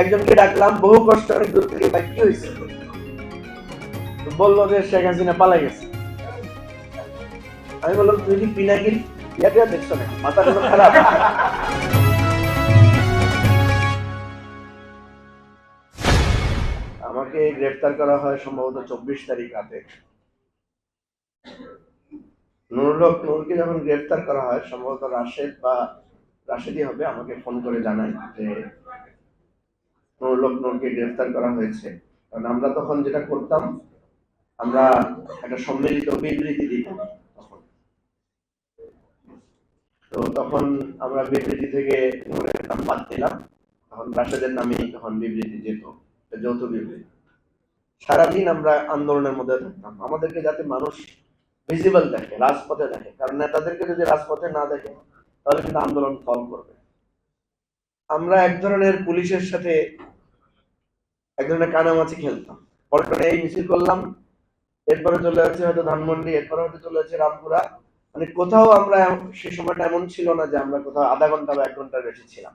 একজনকে ডাকলাম, বহু কষ্ট অনেক দূর থেকে কি হয়েছে বলল যে শেখ হাসিনা পালাই গেছে। আমি বললাম তুই কি পিনাকির ইয়াটা দেখছ না মাথা কোনো খারাপ? আমাকে গ্রেফতার করা হয় সম্ভবত চব্বিশ তারিখ রাতে। নুরুল হক নূরকে যখন গ্রেফতার করা হয়, সম্ভবত রাশেদ বা রাশেদই হবে, আমাকে ফোন করে জানায় যে নূরকে গ্রেফতার করা হয়েছে। কারণ আমরা তখন যেটা করতাম, আমরা একটা সম্মিলিত বিবৃতি দিতাম তো তখন আমরা বিবৃতি থেকে বাদ দিলাম। তখন রাশেদের নামেই তখন বিবৃতি যেত যৌথ বিবৃতি। সারাদিন আমরা আন্দোলনের মধ্যে থাকতাম। আমাদেরকে যাতে মানুষ ভিজিবল দেখে, রাজপথে দেখে। কারণ নেতাদেরকে যদি রাজপথে না দেখে, তাহলে কিন্তু আন্দোলন ফল করবে। আমরা এক ধরনের পুলিশের সাথে এক ধরনের কানামাছি খেলতাম। পল্টনে এই মিছিল করলাম, এরপরে চলে যাচ্ছে হয়তো ধানমন্ডি, এরপরে হয়তো চলে যাচ্ছে রামপুরা। মানে কোথাও আমরা সে সময়টা এমন ছিল না যে আমরা কোথাও আধা ঘণ্টা বা এক ঘণ্টার বেশি ছিলাম।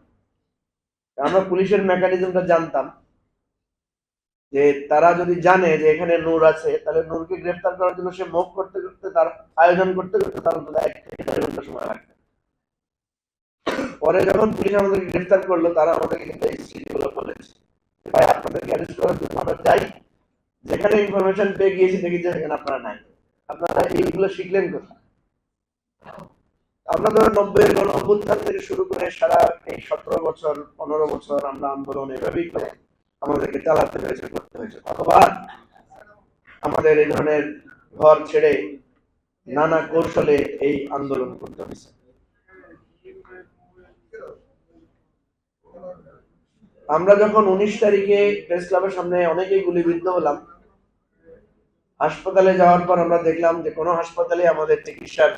আমরা পুলিশের মেকানিজমটা জানতাম যে তারা যদি জানে যে এখানে নূর আছে, তাহলে নূরকে গ্রেফতার করার জন্য সে মুখ করতে করতে তার আয়োজন করতে করতে তার অন্তত এক থেকে দেড় ঘণ্টা সময় লাগবে। পরে যখন পুলিশ আমাদেরকে গ্রেফতার করল, তারা আমাদেরকে কিন্তু এই স্মৃতিগুলো বলেছে। ভাই আপনাদেরকে অ্যারেস্ট করার আমরা যাই। যেখানে ইনফরমেশন পেয়ে গিয়েছি, দেখি যে সেখানে আপনারা নাই। আপনারা এইগুলো শিখলেন কোথায়? আমরা ধরো নব্বই গণ থেকে শুরু করে সারা এই সতেরো বছর, পনেরো বছর আমরা আন্দোলন এভাবেই করে আমাদেরকে চালাতে হয়েছে, করতে হয়েছে। কতবার আমাদের এই ধরনের ঘর ছেড়ে নানা কৌশলে এই আন্দোলন করতে হয়েছে। আমরা যখন উনিশ তারিখে প্রেস ক্লাবের সামনে অনেকেই গুলিবিদ্ধ হলাম, হাসপাতালে যাওয়ার পর আমরা দেখলাম যে কোনো হাসপাতালে আমাদের চিকিৎসার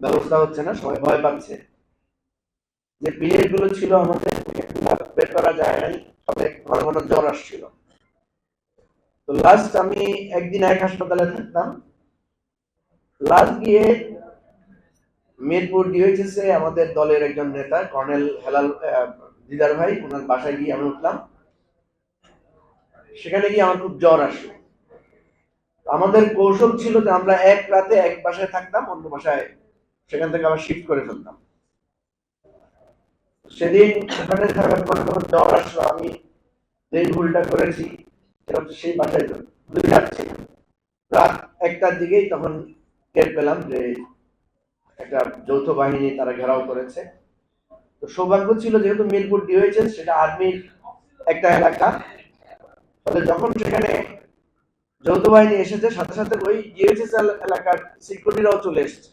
ব্যবস্থা হচ্ছে না, সবাই ভয় পাচ্ছে। যে পিরিয়ডগুলো ছিল আমাদের, বের করা যায় নাই, তবে ঘন ঘন জ্বর আসছিল। তো লাস্ট আমি একদিন এক হাসপাতালে থাকতাম। লাস্ট গিয়ে মিরপুর ডিওএইচএসে আমাদের দলের একজন নেতা, কর্নেল হেলাল দিদার ভাই, ওনার বাসায় গিয়ে আমি উঠলাম। সেখানে গিয়ে আমার খুব জ্বর আসলো। আমাদের কৌশল ছিল যে আমরা এক রাতে এক বাসায় থাকতাম, অন্য বাসায় সেখান থেকে আবার শিফট করে ফেলতাম। সেদিন ওখানে থাকার পর যখন জ্বর আসলো, আমি যে ভুলটা করেছি, সেটা হচ্ছে সেই বাসায় রাত একটার দিকেই তখন টের পেলাম যে একটা যৌথ বাহিনী তারা ঘেরাও করেছে। সৌভাগ্য ছিল যেহেতু মিরপুর ডিওয়েছে সেটা আর্মির একটা এলাকা। ফলে যখন সেখানে যৌথ বাহিনী এসেছে, সাথে সাথে ওই ডিওএইচএস এলাকার সিকিউরিটিরাও চলে এসেছে।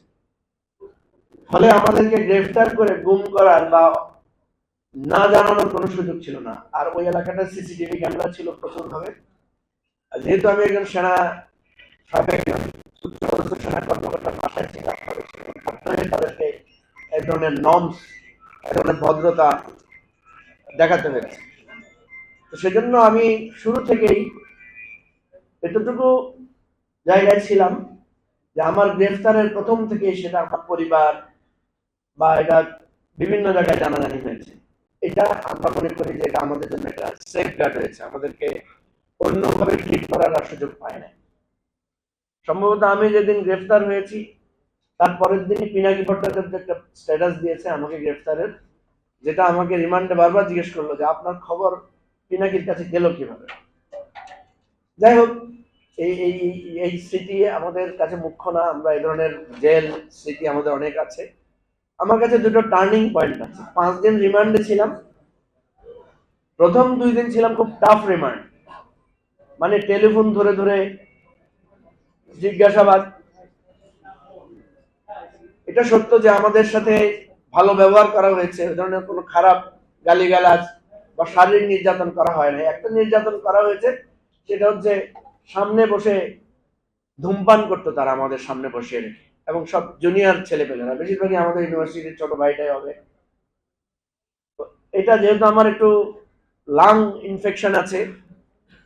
ফলে আমাদেরকে গ্রেফতার করে গুম করার বা না জানানোর কোনো সুযোগ ছিল না। আর ওই এলাকাটা সিসিটিভি ক্যামেরা ছিল প্রচুর ভাবে যেহেতু আমি একজন সেনা সাবেক সেনা কর্মকর্তার বাসায় ছিলাম তাদেরকে এক ধরনের নর্মস ধরনের ভদ্রতা দেখাতে হয়েছে তো সেজন্য আমি শুরু থেকেই এতটুকু জায়গায় ছিলাম যে আমার গ্রেফতারের প্রথম থেকে সেটা আমার পরিবার বা এটা বিভিন্ন জায়গায় জানাজানি হয়েছে। এটা আমরা মনে করি যে এটা আমাদের জন্য একটা সেফ গার্ড হয়েছে আমাদেরকে অন্যভাবে ট্রিট করার সুযোগ পায় না সম্ভবত আমি যেদিন গ্রেফতার হয়েছি তার পরের দিনই পিনাকি ভট্টাচার্য একটা স্ট্যাটাস দিয়েছে আমাকে গ্রেফতারের, যেটা আমাকে রিমান্ডে বারবার জিজ্ঞেস করল যে আপনার খবর পিনাকির কাছে গেল কীভাবে? যাই হোক, এই, এই- এই স্মৃতি আমাদের কাছে মুখ্য না, আমরা এই ধরনের জেল স্মৃতি আমাদের অনেক আছে। আমার কাছে দুটো টার্নিং পয়েন্ট আছে। পাঁচ দিন রিমান্ডে ছিলাম। প্রথম দুই দিন ছিলাম খুব টাফ রিমান্ড মানে টেলিফোন ধরে ধরে জিজ্ঞাসাবাদ এটা সত্য যে আমাদের সাথে ভালো ব্যবহার করা হয়েছে ধরনের কোনো খারাপ গালিগালাজ বা শারীরিক নির্যাতন করা হয় না একটা নির্যাতন করা হয়েছে, সেটা হচ্ছে সামনে বসে ধূমপান করতো তারা আমাদের সামনে বসে রেখে, এবং সব জুনিয়র ছেলেপেলেরা, বেশিরভাগই আমাদের ইউনিভার্সিটির ছোট ভাইটাই হবে। এটা যেহেতু আমার একটু লাং ইনফেকশন আছে,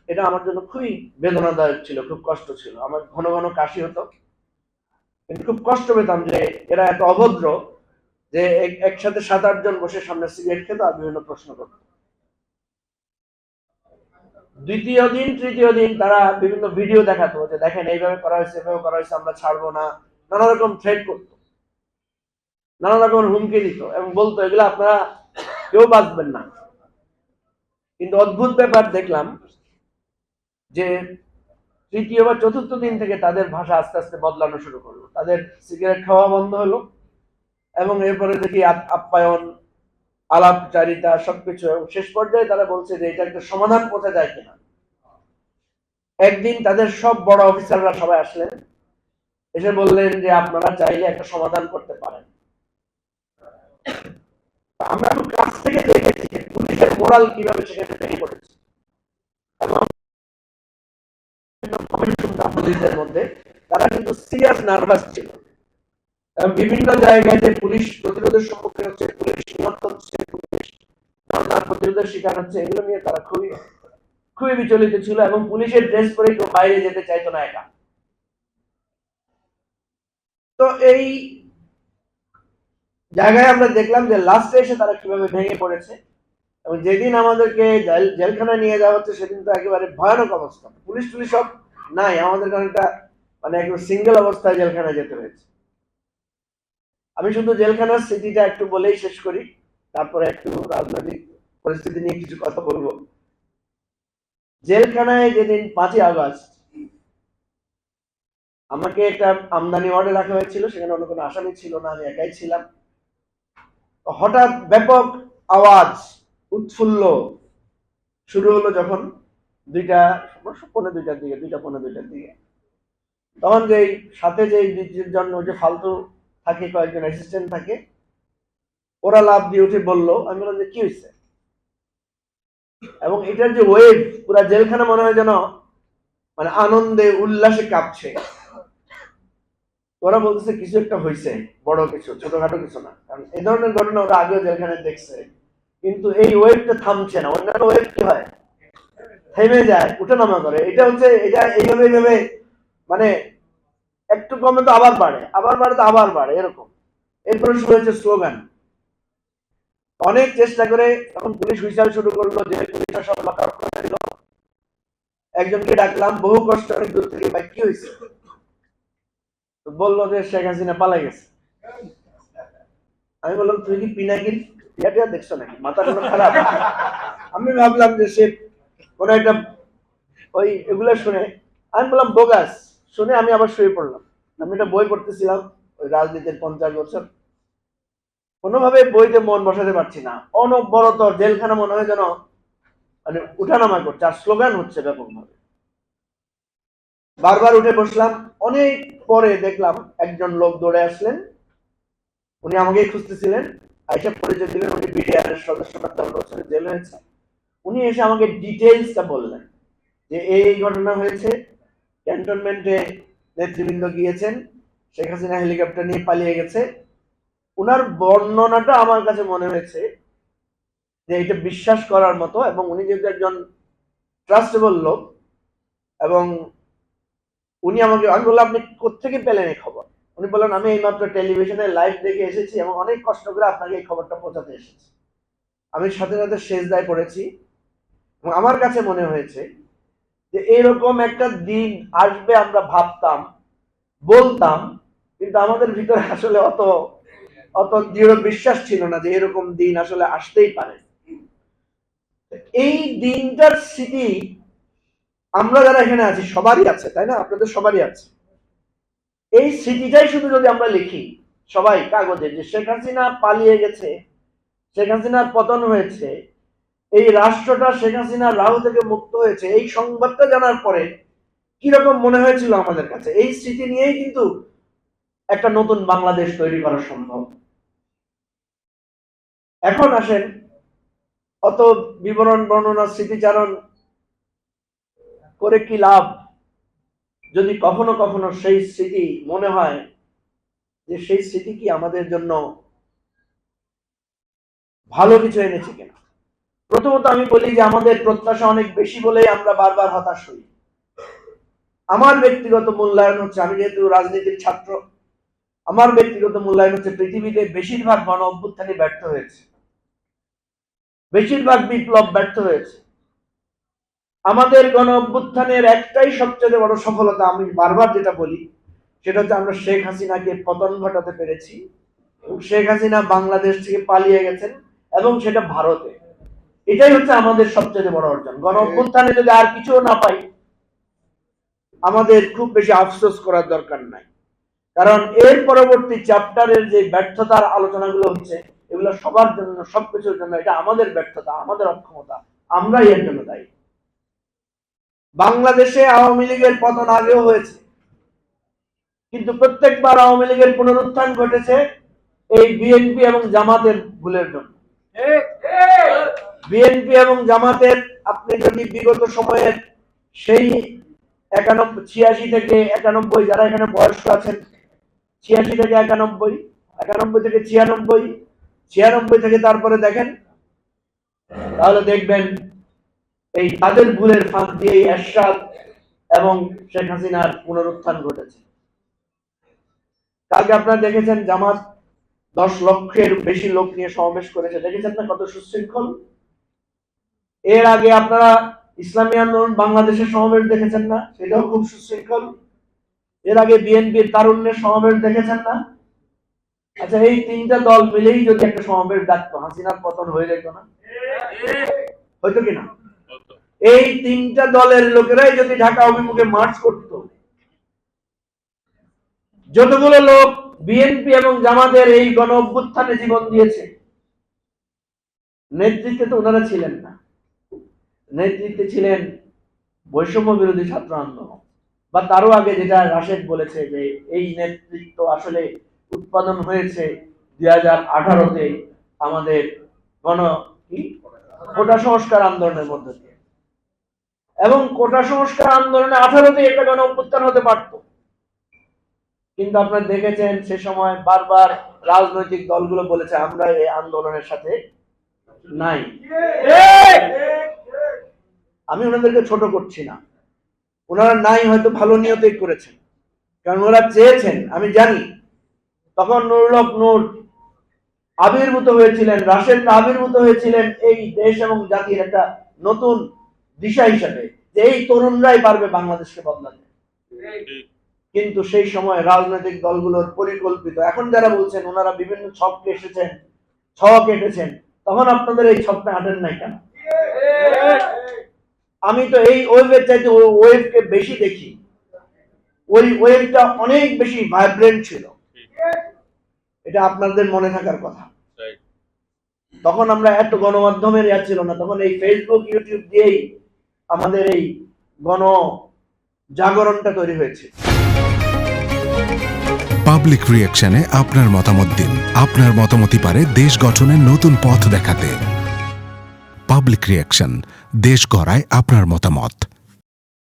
এটা আমার জন্য খুবই বেদনাদায়ক ছিল, খুব কষ্ট ছিল। আমার ঘন ঘন কাশি হতো। খুব কষ্ট পেতাম যে এরা এত অভদ্র যে একসাথে সাত আট জন বসে সামনে সিগারেট খেত আর বিভিন্ন প্রশ্ন করতো। দ্বিতীয় দিন, তৃতীয় দিন তারা বিভিন্ন ভিডিও দেখাতো যে দেখেন এইভাবে করা হয়েছে, এভাবে করা হয়েছে, আমরা ছাড়বো না। নানা রকম থ্রেড করতো। নানা রকম হুমকি দিত এবং বলতো, এগুলো আপনারা কেউ বাঁচবেন না। কিন্তু অদ্ভুত ব্যাপার দেখলাম যে তৃতীয় বা চতুর্থ দিন থেকে তাদের ভাষা আস্তে আস্তে বদলানো শুরু করল। তাদের সিগারেট খাওয়া বন্ধ হলো এবং এরপরে দেখি আপ্যায়ন, আলাপচারিতা সবকিছু এবং শেষ পর্যায়ে তারা বলছে যে এটা একটা সমাধান কোথা যায় কিনা। একদিন তাদের সব বড় অফিসাররা সবাই আসলেন, এসে বললেন যে আপনারা চাইলে একটা সমাধান করতে পারেন। আমরা কাছ থেকে দেখেছি পুলিশের মোরাল কীভাবে সেখানে ভেঙে পড়েছে। এবং পুলিশদের মধ্যে তারা কিন্তু সিরিয়াস নার্ভাস ছিল। বিভিন্ন জায়গায় যে পুলিশ প্রতিরোধের সম্মুখীন হচ্ছে, পুলিশ প্রতিরোধের শিকার হচ্ছে, এগুলো নিয়ে তারা খুবই খুবই বিচলিত ছিল এবং পুলিশের ড্রেস পরে কেউ বাইরে যেতে চাইতো না একা। তো এই জায়গায় আমরা দেখলাম যে লাস্টে এসে তারা কীভাবে ভেঙে পড়েছে। এবং যেদিন আমাদেরকে জেল- জেলখানায় নিয়ে যাওয়া হচ্ছে, সেদিন তো একেবারে ভয়ানক অবস্থা। পুলিশ টুলিশ সব নাই আমাদের অনেকটা মানে একদম সিঙ্গেল অবস্থায় জেলখানায় যেতে হয়েছে। আমি শুধু জেলখানার স্মৃতিটা একটু বলেই শেষ করি, তারপরে একটু রাজনৈতিক পরিস্থিতি নিয়ে কিছু কথা বলব। জেলখানায় যেদিন পাঁচই আগস্ট আমাকে একটা আমদানি ওয়ার্ডে রাখা হয়েছিল, সেখানে অন্য কোনো আসামি ছিল না, আমি একাই ছিলাম। হঠাৎ ব্যাপক আওয়াজ উৎফুল্ল। শুরু হলো যখন দুইটা পনেরো দুইটার দিকে, দুইটা পনেরো দুইটার দিকে। তখন যে সাথে যে জন্য যে ফালতু থাকে, কয়েকজন অ্যাসিস্ট্যান্ট থাকে, ওরা লাভ দিয়ে উঠে বলল, আমি বললাম যে, কি হয়েছে এবং এটার যে ওয়েভ পুরা জেলখানা মনে হয় যেন মানে আনন্দে, উল্লাসে কাঁপছে। ওরা বলতেছে, কিছু একটা হয়েছে বড় কিছু, ছোটখাটো কিছু না। কারণ এই ধরনের ঘটনা ওরা আগেও জেলখানায় দেখছে। কিন্তু এই ওয়েভটা থামছে না। অন্যান্য ওয়েভ কি হয়? থেমে যায়, উঠানামা করে। এটা হচ্ছে, এটা এইভাবে এইভাবে মানে একটু কমে তো আবার বাড়ে আবার বাড়ে তো আবার বাড়ে, এরকম। এরপরে শুরু হয়েছে স্লোগান। অনেক চেষ্টা করে তখন পুলিশ হুইসাল শুরু করল, যে পুলিশরা সব একজনকে ডাকলাম, বহু কষ্ট, অনেক দূর থেকে। ভাই, কি হয়েছে? বলল যে শেখ হাসিনা পালাই গেছে। আমি বললাম, তুই কি পিনাকির? ইয়াটিয়া দেখছ নাকি? মাথা কোনো খারাপ? আমি ভাবলাম যে সে কোনো একটা ওই এগুলো শুনে, আমি বললাম, বোগাস, শুনে আমি আবার শুয়ে পড়লাম। আমি একটা বই পড়তেছিলাম, ওই রাজনীতির পঞ্চাশ বছর। কোনোভাবে বইতে মন বসাতে পারছি না। অনবরত জেলখানা মনে হয় যেন মানে উঠানামা করছে, আর স্লোগান হচ্ছে ব্যাপকভাবে। বারবার উঠে বসলাম। অনেক পরে দেখলাম, একজন লোক দৌড়ে আসলেন। উনি আমাকেই খুঁজতেছিলেন। আইসা পরিচয় দিলেন উনি বিডিআর এর সদস্য দশ বছরের জেল হয়েছে। উনি এসে আমাকে ডিটেলসটা বললেন যে এই ঘটনা হয়েছে ক্যান্টনমেন্টে নেতৃবৃন্দ গিয়েছেন, শেখ হাসিনা হেলিকপ্টার নিয়ে পালিয়ে গেছে। উনার বর্ণনাটা আমার কাছে মনে হয়েছে যে এটা বিশ্বাস করার মতো, এবং উনি যেহেতু একজন ট্রাস্টেবল লোক, এবং উনি আমাকে আমি বললাম আপনি কোথেকে পেলেন এই খবর? উনি বললেন, আমি এইমাত্র টেলিভিশনে লাইভ দেখে এসেছি এবং অনেক কষ্ট করে আপনাকে এই খবরটা পৌঁছাতে এসেছি। আমি সাথে সাথে শেষ দায় পড়েছি এবং আমার কাছে মনে হয়েছে যে এরকম একটা দিন আসবে আমরা ভাবতাম, বলতাম, কিন্তু আমাদের ভিতরে আসলে অত অত দৃঢ় বিশ্বাস ছিল না যে এরকম দিন আসলে আসতেই পারে। এই দিনটার স্মৃতি আমরা যারা এখানে আছি, সবারই আছে, তাই না? আপনাদের সবারই আছে। এই স্মৃতিটাই শুধু যদি আমরা লিখি, সবাই কাগজে, যে শেখ হাসিনা পালিয়ে গেছে, শেখ হাসিনার পতন হয়েছে, এই রাষ্ট্রটা শেখ হাসিনার রাহু থেকে মুক্ত হয়েছে, এই সংবাদটা জানার পরে কীরকম মনে হয়েছিল আমাদের কাছে? এই স্মৃতি নিয়েই কিন্তু একটা নতুন বাংলাদেশ তৈরি করা সম্ভব। এখন আসেন, অত বিবরণ, বর্ণনা, স্মৃতিচারণ করে কি লাভ? যদি কখনো কখনো সেই স্মৃতি মনে হয় যে সেই স্মৃতি কি আমাদের জন্য ভালো কিছু এনেছে কিনা? প্রথমত আমি বলি যে আমাদের প্রত্যাশা অনেক বেশি বলেই আমরা বারবার হতাশ হই। আমার ব্যক্তিগত মূল্যায়ন হচ্ছে, আমি যেহেতু রাজনীতির ছাত্র, আমার ব্যক্তিগত মূল্যায়ন হচ্ছে পৃথিবীতে বেশিরভাগ গণ অভ্যুত্থানই ব্যর্থ হয়েছে। বেশিরভাগ বিপ্লব ব্যর্থ হয়েছে। আমাদের গণ অভ্যুত্থানের একটাই সবচেয়ে বড় সফলতা, আমি বারবার যেটা বলি, সেটা হচ্ছে আমরা শেখ হাসিনাকে পতন ঘটাতে পেরেছি শেখ হাসিনা বাংলাদেশ থেকে পালিয়ে গেছেন এবং সেটা ভারতে। এটাই হচ্ছে আমাদের সবচেয়ে বড় অর্জন। গণ অভ্যুত্থানে যদি আর কিছু না পাই, আমাদের খুব বেশি আফসোস করার দরকার নাই। কারণ এর পরবর্তী চ্যাপ্টারের যে ব্যর্থতার আলোচনাগুলো হচ্ছে, এগুলো সবার জন্য, সবকিছুর জন্য এটা আমাদের ব্যর্থতা, আমাদের অক্ষমতা, আমরাই এর জন্য দায়ী। বাংলাদেশে আওয়ামী লীগের পতন আগেও হয়েছে। কিন্তু প্রত্যেকবার আওয়ামী লীগের পুনরুত্থান ঘটেছে এই বিএনপি এবং জামাতের ভুলের জন্য। বিএনপি এবং জামাতের, আপনি যদি বিগত সময়ের সেই একানব্বই ছিয়াশি থেকে একানব্বই, যারা এখানে বয়স্ক আছেন, ছিয়াশি থেকে একানব্বই একানব্বই থেকে ছিয়ানব্বই ছিয়ানব্বই থেকে তারপরে দেখেন, তাহলে দেখবেন এই তাদের ভুলের ফাঁক দিয়ে এরশাদ এবং শেখ হাসিনার পুনরুত্থান ঘটেছে। কালকে আপনারা দেখেছেন জামাত দশ লক্ষের বেশি লোক নিয়ে সমাবেশ করেছে। দেখেছেন না কত সুশৃঙ্খল? এর আগে আপনারা ইসলামী আন্দোলন বাংলাদেশের সমাবেশ দেখেছেন না? সেটাও খুব সুশৃঙ্খল। এর আগে বিএনপির তারুণ্যের সমাবেশ দেখেছেন না? আচ্ছা এই তিনটা দল মিলেই যদি একটা সমাবেশ ডাকতো, হাসিনার পতন হয়ে যেত না? হয়তো কিনা এই তিনটা দলের লোকেরাই যদি ঢাকা অভিমুখে মার্চ করত, যতগুলো লোক বিএনপি এবং জামাতের এই গণ অভ্যুত্থানে জীবন দিয়েছে, নেতৃত্বে তো ওনারা ছিলেন না। নেতৃত্বে ছিলেন বৈষম্য বিরোধী ছাত্র আন্দোলন। বা তারও আগে যেটা রাশেদ বলেছে যে এই নেতৃত্ব আসলে উৎপাদন হয়েছে দুই হাজার আঠারোতে আমাদের গণ কি? কোটা সংস্কার আন্দোলনের মধ্যে দিয়ে। এবং কোটা সংস্কার আন্দোলনে আঠারোতে এটা গণ অভ্যুত্থান হতে পারত। কিন্তু আপনারা দেখেছেন সে সময় বারবার রাজনৈতিক দলগুলো বলেছে, আমরা এই আন্দোলনের সাথে নাই। আমি ওনাদেরকে ছোট করছি না। ওনারা নাই হয়তো ভালো নিয়তেই করেছেন। কারণ ওরা চেয়েছেন, আমি জানি। তখন নুরুলক নূর আবির্ভূত হয়েছিলেন রাশেদ আবির্ভূত হয়েছিলেন এই দেশ এবং জাতির একটা নতুন দিশা হিসাবে যে এই তরুণরাই পারবে বাংলাদেশকে বদলাতে কিন্তু সেই সময় রাজনৈতিক দলগুলোর পরিকল্পিত এখন যারা বলছেন ওনারা বিভিন্ন ছককে এসেছেন ছক এঁটেছেন তখন আপনাদের এই ছকটা হাঁটেন নাই কেন? আমি তো এই ওয়েভের চাইতে ওয়েভকে বেশি দেখি। ওই ওয়েভটা অনেক বেশি ভাইব্রেন্ট ছিল। এটা আপনাদের মনে থাকার কথা। তখন আমরা এত গণমাধ্যমের ইয়া ছিল না তখন এই ফেসবুক ইউটিউব দিয়েই আমাদের এই গণ জাগরণটা তৈরি হয়েছে। পাবলিক রিয়াকশনে আপনার মতামত দিন। আপনার মতামতই পারে দেশ গঠনের নতুন পথ দেখাতে। পাবলিক রিয়াকশন দেশ গড়ায় আপনার মতামত।